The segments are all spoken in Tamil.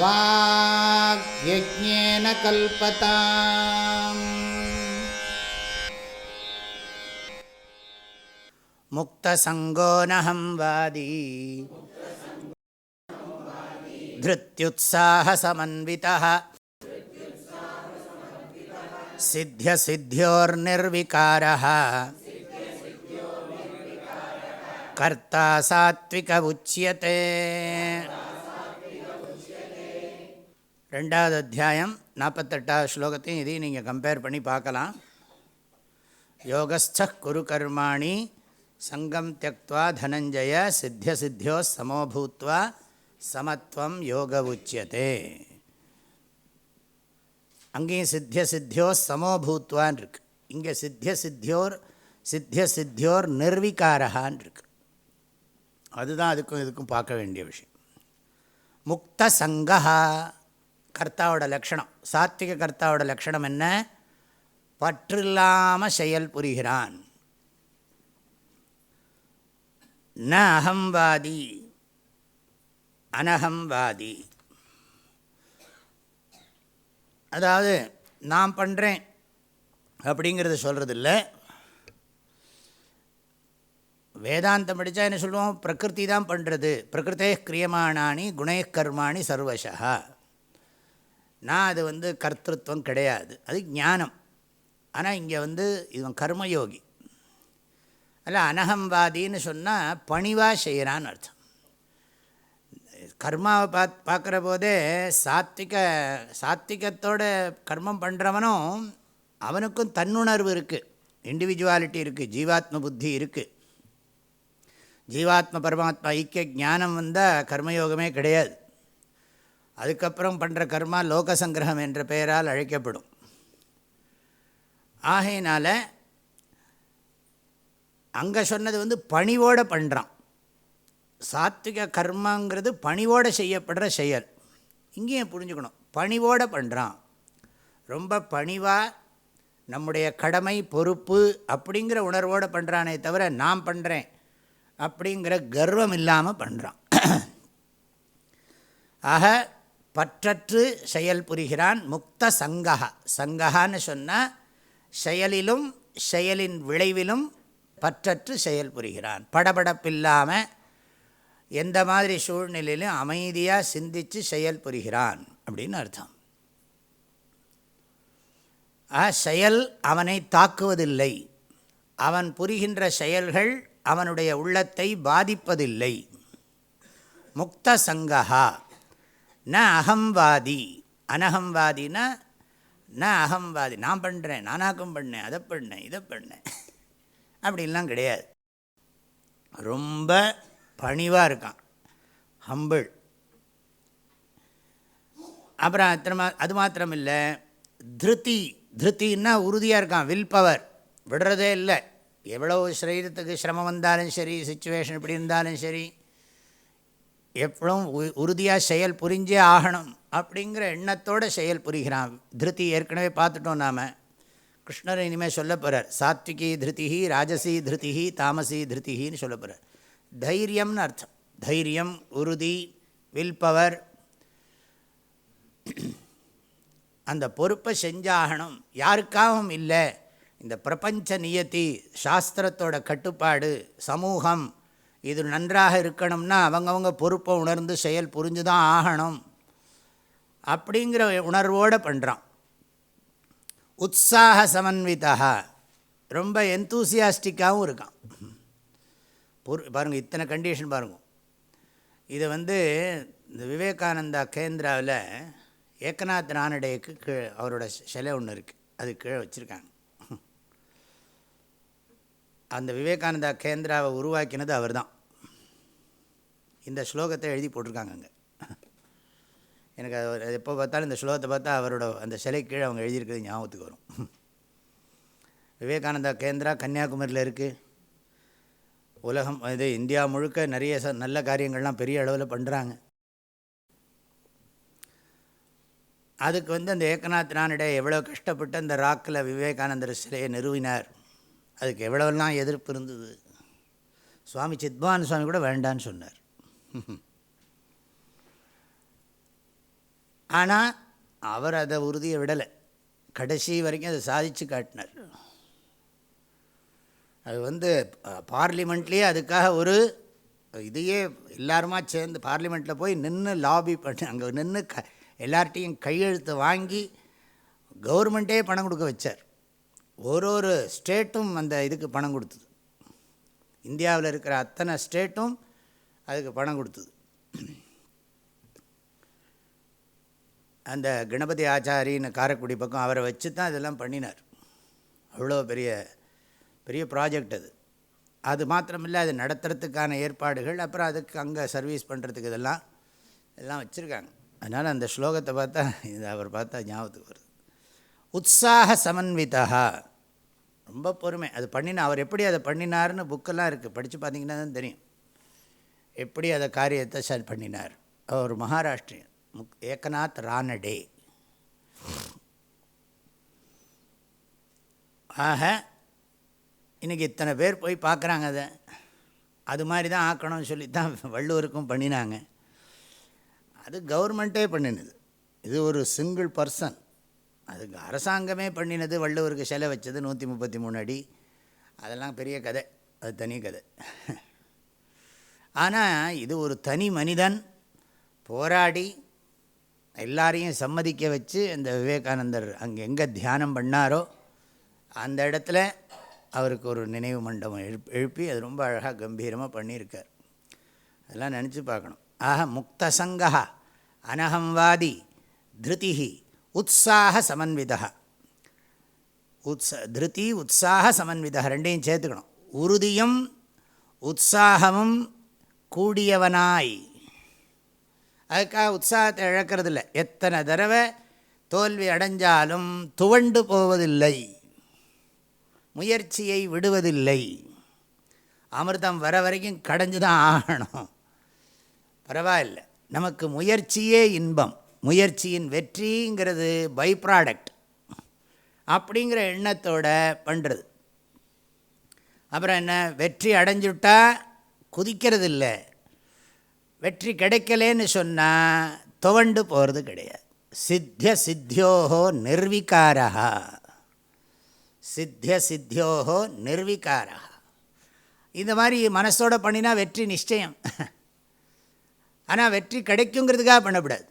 वाग्यज्ञेन कल्पताम् मुक्तसङ्गो नहं वादी धृत्युत्साहसमन्वितः सिद्ध्यसिद्ध्योर्निर्विकारः कर्ता सात्विक उच्यते ரெண்டாவது அத்தியாயம் நாற்பத்தெட்டாவது ஸ்லோகத்தையும் இதையும் நீங்கள் கம்பேர் பண்ணி பார்க்கலாம். யோகஸ்த குரு கர்மாணி சங்கம் தியக்வா தனஞ்சய சித்திய சித்தியோ சமோபூத்வா சமத்துவம் யோக உச்சியதே. அங்கேயும் சித்திய சித்தியோ சமோபூத்வான் இருக்கு இங்கே சித்திய சித்தியோர் சித்திய சித்தியோர் நிர்விகாரகான் இருக்கு அதுதான் அதுக்கும் இதுக்கும் பார்க்க வேண்டிய விஷயம். முக்த சங்கா கர்த்தாவோட லக்ஷணம். சாத்விக கர்த்தாவோட லக்ஷணம் என்ன? பற்றில்லாமல் செயல் புரிகிறான். ந அகம்வாதி அனகம்வாதி அதாவது நான் பண்ணுறேன் அப்படிங்கிறத சொல்கிறது இல்லை வேதாந்தம் படித்தா என்ன சொல்லுவோம்? பிரகிருதி தான் பண்ணுறது பிரகிருத்தே கிரியமானானி குணே கர்மாணி சர்வசா நான் அது வந்து கர்த்தத்துவம் கிடையாது. அது ஞானம். ஆனால் இங்கே வந்து இவன் கர்மயோகி. அல்ல அனகம்வாதின்னு சொன்னால் பணிவாக செய்கிறான்னு அர்த்தம். கர்மாவை பாத் பார்க்குற போதே சாத்விக சாத்விகத்தோட கர்மம் பண்ணுறவனும் அவனுக்கும் தன்னுணர்வு இருக்குது இண்டிவிஜுவாலிட்டி இருக்குது ஜீவாத்ம புத்தி இருக்குது ஜீவாத்ம பரமாத்மா ஐக்கிய ஞானம் வந்தால் கர்மயோகமே கிடையாது. அதுக்கப்புறம் பண்ணுற கர்மா லோக சங்கிரகம் என்ற பெயரால் அழைக்கப்படும். ஆகையினால் அங்கே சொன்னது வந்து பணிவோடு பண்ணுறான் சாத்விக கர்மாங்கிறது பணிவோடு செய்யப்படுற செயல். இங்கேயும் புரிஞ்சுக்கணும். பணிவோடு பண்ணுறான் ரொம்ப பணிவாக நம்முடைய கடமை பொறுப்பு அப்படிங்கிற உணர்வோடு பண்ணுறானே தவிர நான் பண்ணுறேன் அப்படிங்கிற கர்வம் இல்லாமல் பண்ணுறான் ஆக பற்றற்று செயல் புரிகிறான் முக்த சங்கஹா. சங்ககான்னு சொன்னால் செயலிலும் செயலின் விளைவிலும் பற்றற்று செயல் புரிகிறான். படபடப்பில்லாமல் எந்த மாதிரி சூழ்நிலையிலும் அமைதியாக சிந்தித்து செயல் புரிகிறான் அப்படின்னு அர்த்தம். செயல் அவனை தாக்குவதில்லை. அவன் புரிகின்ற செயல்கள் அவனுடைய உள்ளத்தை பாதிப்பதில்லை. முக்த சங்கஹா. ந அகம்வாதி அனகம்வாதினா ந அகம்வாதி நான் பண்ணுறேன் நானாக்கும் பண்ணேன் அதை பண்ணேன் இதை பண்ணேன். அப்படின்லாம் கிடையாது. ரொம்ப பணிவாக இருக்கான். ஹம்பிள் அப்புறம் அத்தனை அது மாத்திரம் இல்லை திருத்தி. திருத்தின்னா உறுதியாக இருக்கான் வில் பவர் விடுறதே இல்லை. எவ்வளோ சரீரத்துக்கு சிரமம் வந்தாலும் சரி சுச்சுவேஷன் இப்படி இருந்தாலும் சரி எப்பளும் உறுதியாக செயல் புரிஞ்சே ஆகணும் அப்படிங்கிற எண்ணத்தோடு செயல் புரிகிறான். திருத்தி ஏற்கனவே பார்த்துட்டோம் நாம். கிருஷ்ணர் இனிமேல் சொல்ல போகிறார் சாத்விகி திருத்திகி ராஜசி திருத்திகி தாமசி திருத்திகின்னு சொல்ல போகிறார் தைரியம்னு அர்த்தம். தைரியம் உறுதி வில் பவர் அந்த பொறுப்பை செஞ்சாகணும். யாருக்காகவும் இல்லை. இந்த பிரபஞ்ச நியத்தி சாஸ்திரத்தோட கட்டுப்பாடு சமூகம் இது நன்றாக இருக்கணும்னா அவங்கவுங்க பொறுப்பை உணர்ந்து செயல் புரிஞ்சு தான் ஆகணும். அப்படிங்கிற உணர்வோடு பண்ணுறான் உற்சாக சமன்விதா ரொம்ப எந்தூசியாஸ்டிக்காகவும் இருக்கான். பொறு பாருங்கள் இத்தனை கண்டிஷன் பாருங்கள் இதை வந்து இந்த விவேகானந்தா கேந்திராவில் ஏக்கநாத் நானடேக்கு கீழே அவரோட சிலை ஒன்று இருக்குது அது கீழே வச்சுருக்காங்க. அந்த விவேகானந்தா கேந்திராவை உருவாக்கினது அவர் தான் இந்த ஸ்லோகத்தை எழுதி போட்டிருக்காங்க அங்கே. எனக்கு அது எப்போ பார்த்தாலும் இந்த ஸ்லோகத்தை பார்த்தா அவரோட அந்த சிலை கீழே அவங்க எழுதியிருக்கிறது ஞாபகத்துக்கு வரும். விவேகானந்தா கேந்திரா கன்னியாகுமரியில் இருக்குது உலகம் இது இந்தியா முழுக்க நிறைய ச நல்ல காரியங்கள்லாம் பெரிய அளவில் பண்ணுறாங்க அதுக்கு வந்து அந்த ஏக்கநாத் ரானிடே எவ்வளோ கஷ்டப்பட்டு அந்த ராக்கில் விவேகானந்தர் சிலையை நிறுவினார். அதுக்கு எவ்வளவெல்லாம் எதிர்ப்பு இருந்தது? சுவாமி சித்பான் சுவாமி கூட வேண்டான்னு சொன்னார். ஆனால் அவர் அதை உறுதியை விடலை. கடைசி வரைக்கும் அதை சாதித்து காட்டினார். அது வந்து பார்லிமெண்ட்லேயே அதுக்காக ஒரு இதையே எல்லாருமா சேர்ந்து பார்லிமெண்ட்டில் போய் நின்று லாபி பண்ணி அங்கே நின்று க எல்லார்ட்டையும் கையெழுத்து வாங்கி கவர்மெண்ட்டே பணம் கொடுக்க வச்சார். ஒரு ஒரு ஸ்டேட்டும் அந்த இதுக்கு பணம் கொடுத்தது. இந்தியாவில் இருக்கிற அத்தனை ஸ்டேட்டும் அதுக்கு பணம் கொடுத்தது. அந்த கணபதி ஆச்சாரின்னு காரைக்குடி பக்கம் அவரை வச்சு தான் இதெல்லாம் பண்ணினார். அவ்வளோ பெரிய பெரிய ப்ராஜெக்ட் அது. அது மாத்திரமில்லை அது நடத்துறதுக்கான ஏற்பாடுகள் அப்புறம் அதுக்கு அங்கே சர்வீஸ் பண்ணுறதுக்கு இதெல்லாம் எல்லாம் வச்சுருக்காங்க. அதனால் அந்த ஸ்லோகத்தை பார்த்தா இது அவர் பார்த்தா ஞாபகத்துக்கு வருது. உற்சாக சமன்விதா ரொம்ப பொறுமை. அது பண்ணின அவர் எப்படி அதை பண்ணினார்னு புக்கெல்லாம் இருக்குது படித்து பார்த்தீங்கன்னா தான் தெரியும். எப்படி அதை காரியத்தை சார் பண்ணினார். அவர் மகாராஷ்டிரியன். முக் ஏக்கநாத் ரானடே. ஆக இன்றைக்கி இத்தனை பேர் போய் பார்க்குறாங்க அதை. அது மாதிரி தான் ஆக்கணும்னு சொல்லி தான் வள்ளுவருக்கும் பண்ணினாங்க. அது கவர்மெண்ட்டே பண்ணினது. இது ஒரு சிங்கிள் பர்சன் அதுக்கு அரசாங்கமே பண்ணினது வள்ளுவருக்கு சிலை வச்சது நூற்றி முப்பத்தி மூணு அடி. அதெல்லாம் பெரிய கதை. அது தனி கதை. ஆனால் இது ஒரு தனி மனிதன் போராடி எல்லாரையும் சம்மதிக்க வச்சு அந்த விவேகானந்தர் அங்கே எங்கே தியானம் பண்ணாரோ அந்த இடத்துல அவருக்கு ஒரு நினைவு மண்டபம் எழுப் எழுப்பி அது ரொம்ப அழகாக கம்பீரமாக பண்ணியிருக்கார். அதெல்லாம் நினச்சி பார்க்கணும். ஆக முக்தசங்கா அனகம்வாதி திருதிஹி உற்சாக சமன்விதா உத்ஸ திருதி உற்சாக சமன்விதா ரெண்டையும் சேர்த்துக்கணும். உறுதியும் உற்சாகமும் கூடியவனாய். அதுக்காக உற்சாகத்தை இழக்கிறதில்ல. எத்தனை தடவை தோல்வி அடைஞ்சாலும் துவண்டு போவதில்லை. முயற்சியை விடுவதில்லை. அமிர்தம் வர வரைக்கும் கடைஞ்சு தான் ஆகணும். பரவாயில்ல. நமக்கு முயற்சியே இன்பம். முயற்சியின் வெற்றிங்கிறது பை ப்ராடக்ட் அப்படிங்கிற எண்ணத்தோட பண்ணுறது அப்புறம் என்ன? வெற்றி அடைஞ்சுட்டா குதிக்கிறது இல்லை வெற்றி கிடைக்கலேன்னு சொன்னால் துவண்டு போகிறது கிடையாது. சித்திய சித்தியோகோ நிர்விகாரா சித்திய சித்தியோகோ நிர்விகாரா இந்த மாதிரி மனசோட பண்ணினா வெற்றி நிச்சயம். ஆனால் வெற்றி கிடைக்குங்கிறதுக்காக பண்ணக்கூடாது.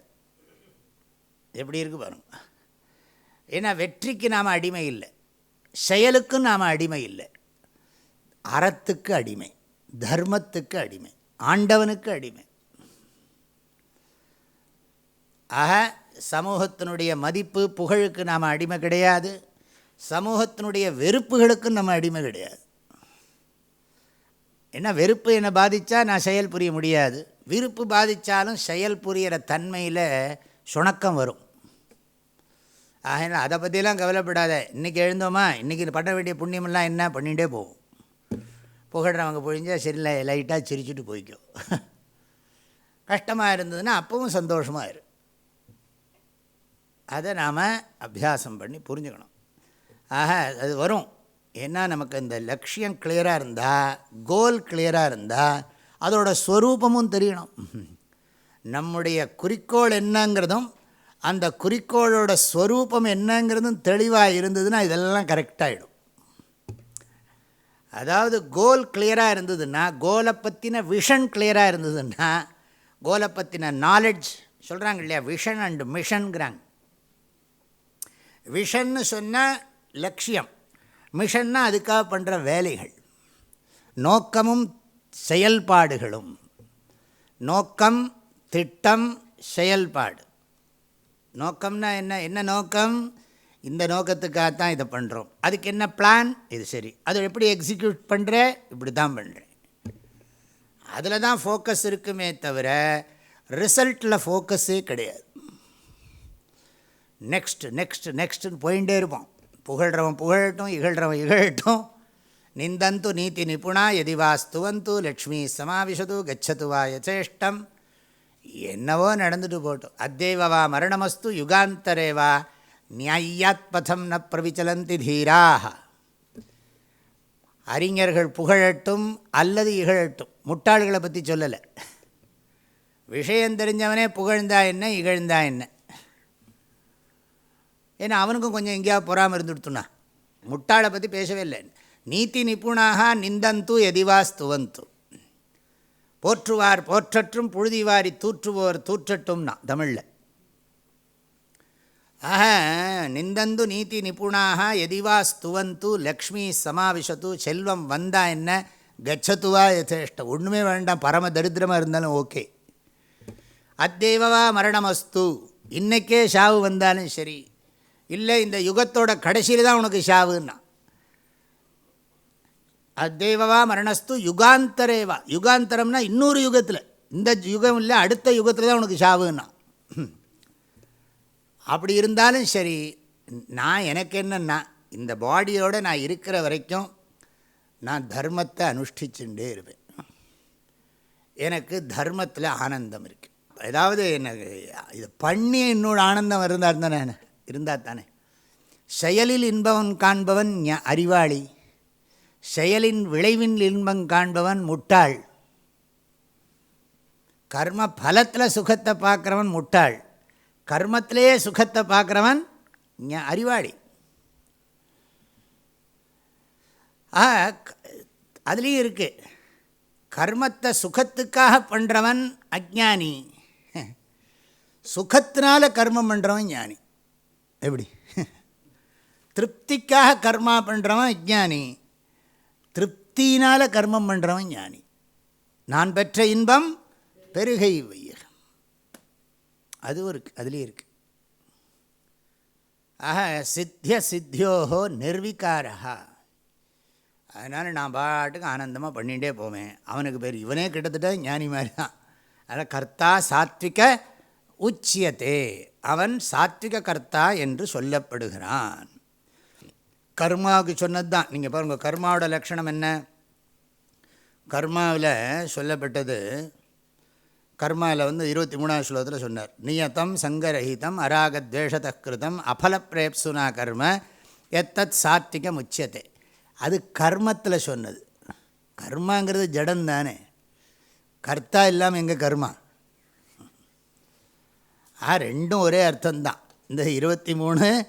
எப்படி இருக்கு பாருங்க. ஏன்னா வெற்றிக்கு நாம் அடிமை இல்லை. செயலுக்கும் நாம் அடிமை இல்லை. அறத்துக்கு அடிமை. தர்மத்துக்கு அடிமை. ஆண்டவனுக்கு அடிமை. ஆக சமூகத்தினுடைய மதிப்பு புகழுக்கு நாம் அடிமை கிடையாது. சமூகத்தினுடைய வெறுப்புகளுக்கும் நம்ம அடிமை கிடையாது. என்ன வெறுப்பு என்னை பாதித்தா நான் செயல் புரிய முடியாது. விருப்பு பாதித்தாலும் செயல் புரிகிற தன்மையில் சுணக்கம் வரும். ஆகினா அதை பற்றிலாம் கவலைப்படாத. இன்றைக்கி எழுந்தோமா? இன்றைக்கி பண்ண வேண்டிய புண்ணியமெல்லாம் என்ன? பண்ணிகிட்டே போகும் புகழ்றவங்க பொழிஞ்சால் சரி லைட்டாக சிரிச்சுட்டு போய்க்கும் கஷ்டமாக இருந்ததுன்னா அப்பவும் சந்தோஷமாக இரு. அதை நாம் அபியாசம் பண்ணி புரிஞ்சுக்கணும். ஆக அது வரும். ஏன்னா நமக்கு இந்த லட்சியம் கிளியராக இருந்தால் கோல் கிளியராக இருந்தால் அதோட ஸ்வரூபமும் தெரியணும். நம்முடைய குறிக்கோள் என்னங்கிறதும் அந்த குறிக்கோளோட ஸ்வரூபம் என்னங்கிறதும் தெளிவாக இருந்ததுன்னா இதெல்லாம் கரெக்டாகிடும் அதாவது கோல் கிளியராக இருந்ததுன்னா கோலை பற்றின விஷன் கிளியராக இருந்ததுன்னா கோலை பற்றின நாலெட்ஜ் சொல்கிறாங்க இல்லையா? விஷன் அண்டு மிஷனுங்கிறாங்க விஷன்னு சொன்னால் லட்சியம். மிஷன்னா அதுக்காக பண்ணுற வேலைகள். நோக்கமும் செயல்பாடுகளும். நோக்கம் திட்டம் செயல்பாடு. நோக்கம்னா என்ன? என்ன நோக்கம்? இந்த நோக்கத்துக்காகத்தான் இதை பண்ணுறோம் அதுக்கு என்ன பிளான் இது சரி. அதை எப்படி எக்ஸிக்யூட் பண்ணுற இப்படி தான் பண்ணுறேன் அதில் தான் ஃபோக்கஸ் இருக்குமே தவிர ரிசல்ட்டில் ஃபோக்கஸே கிடையாது. நெக்ஸ்ட் நெக்ஸ்ட் நெக்ஸ்ட்டுன்னு போயிட்டே இருப்போம். புகழ்கிறவன் புகழட்டும் இகழ்கிறவன் இகழட்டும். நிந்தந்து நீதி நிபுணா எதிவா ஸ்துவந்து லக்ஷ்மி சமாவிஷது கச்சது வா யசேஷ்டம் என்னவோ நடந்துட்டு போட்டோம் அத்தேவவா மரணமஸ்து யுகாந்தரேவா நியாயாத் பதம் ந பிரவிச்சலந்தி தீராக அறிஞர்கள் புகழட்டும் அல்லது இகழட்டும் முட்டாள்களை பற்றி சொல்லலை. விஷயம் தெரிஞ்சவனே புகழ்ந்தா என்ன இகழ்ந்தா என்ன? ஏன்னா அவனுக்கும் கொஞ்சம் எங்கேயாவது பொறாமல் இருந்துடுத்துனா. முட்டாளை பற்றி பேசவே இல்லை. நீதி நிபுணாக நிந்தந்து எதிவா ஸ்துவந்து போற்றுவார் போற்றற்றும் புழுதிவாரி தூற்றுவோர் தூற்றட்டும்னா தமிழில். ஆக நிந்தந்து நீதி நிபுணாக எதிவா ஸ்துவந்து லக்ஷ்மி சமாவிஷத்து செல்வம் வந்தா என்ன? கச்சத்துவா யதேஷ்டம் ஒன்றுமே வேண்டாம் பரம தரித்திரமாக இருந்தாலும் ஓகே. அத்தேவவா மரணமஸ்து. இன்றைக்கே ஷாவு வந்தாலும் சரி. இல்லை இந்த யுகத்தோட கடைசியில் தான் உனக்கு ஷாவுன்னா. அத்தேவவா மரணஸ்து யுகாந்தரேவா. யுகாந்தரம்னா இன்னொரு யுகத்தில். இந்த யுகம் இல்லை அடுத்த யுகத்தில் தான் உனக்கு சாவுன்னா அப்படி இருந்தாலும் சரி நான் எனக்கு என்னென்னா இந்த பாடியோடு நான் இருக்கிற வரைக்கும் நான் தர்மத்தை அனுஷ்டிச்சுட்டே இருப்பேன். எனக்கு தர்மத்தில் ஆனந்தம் இருக்குது ஏதாவது எனக்கு இதை பண்ணி இன்னொரு ஆனந்தம் இருந்தால் தானே? இருந்தால் தானே. செயலில் இன்பவன் காண்பவன் அறிவாளி. செயலின் விளைவின் இன்பம் காண்பவன் முட்டாள். கர்ம பலத்தில் சுகத்தை பார்க்குறவன் முட்டாள். கர்மத்திலேயே சுகத்தை பார்க்குறவன் அறிவாளி. ஆ அதுலேயும் இருக்குது கர்மத்தை சுகத்துக்காக பண்ணுறவன் அஜானி சுகத்தினால கர்மம் பண்ணுறவன் ஞானி. எப்படி? திருப்திக்காக கர்மா பண்ணுறவன் அஜானி பக்தியினால் கர்மம் பண்ணுறவன் ஞானி. நான் பெற்ற இன்பம் பெருகை வையகம். அதுவும் இருக்குது அதுலேயும் இருக்குது ஆக சித்திய சித்தியோகோ நிர்விகாரா அதனால் நான் பாட்டுக்கு ஆனந்தமாக பண்ணிகிட்டே போவேன். அவனுக்கு பேர் இவனே கிட்டத்தட்ட ஞானி மாதிரி தான் அதில் கர்த்தா சாத்விக உச்சியத்தே அவன் சாத்விக கர்த்தா என்று சொல்லப்படுகிறான். கர்மாவுக்கு சொன்னது தான் நீங்கள் பாருங்கள் கர்மாவோட லட்சணம் என்ன? கர்மாவில் சொல்லப்பட்டது கர்மாவில் வந்து இருபத்தி மூணாவது ஸ்லோகத்தில் சொன்னார். நியதம் சங்கரஹிதம் அராகத்வேஷத கிருதம் அபலப்பிரேப்சுனா கர்ம எத்தத் சாத்திகம் உச்சியத்தை அது கர்மத்தில் சொன்னது. கர்மாங்கிறது ஜடம் தானே கர்த்தா இல்லாமல் எங்கள் கர்மா? ஆ ரெண்டும் ஒரே அர்த்தம்தான். இந்த இருபத்தி மூணு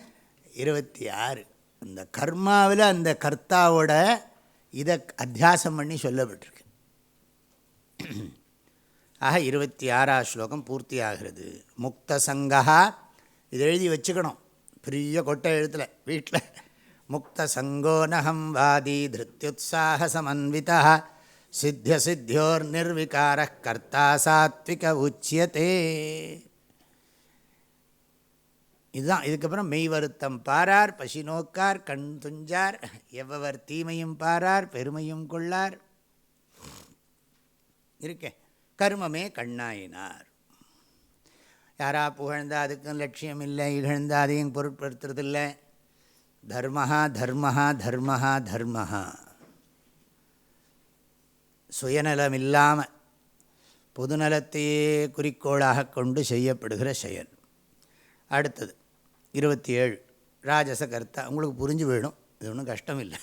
இருபத்தி ஆறு. இந்த கர்மாவில் அந்த கர்த்தாவோட இதை அத்தியாசம் பண்ணி சொல்லப்பட்டிருக்கு. ஆக இருபத்தி ஆறாம் ஸ்லோகம் பூர்த்தி ஆகிறது. முக்த சங்கா இது எழுதி வச்சுக்கணும். பெரிய கொட்டை எழுத்தில் வீட்டில் முக்த சங்கோனகம் வாதி திருத்யுத்சாக சமன்விதா சித்திய சித்தியோர் நிர்விகார கர்த்தா சாத்விக உச்சியதே. இதுதான். இதுக்கப்புறம் மெய் வருத்தம் பாரார் பசி நோக்கார் கண் துஞ்சார் எவ்வவர் தீமையும் பாரார் பெருமையும் கொள்ளார். இருக்கே. கர்மமே கண்ணாயினார். யாரா புகழ்ந்தா அதுக்கும் லட்சியம் இல்லை இகழ்ந்தால் அதையும் பொருட்படுத்துறதில்லை. தர்மஹா தர்மஹா தர்மஹா தர்மஹா. சுயநலம் இல்லாமல் பொதுநலத்தையே குறிக்கோளாக கொண்டு செய்யப்படுகிற செயல். அடுத்தது இருபத்தி ஏழு. ராஜச கர்த்தா. உங்களுக்கு புரிஞ்சு போயிடும் இது ஒன்றும் கஷ்டம் இல்லை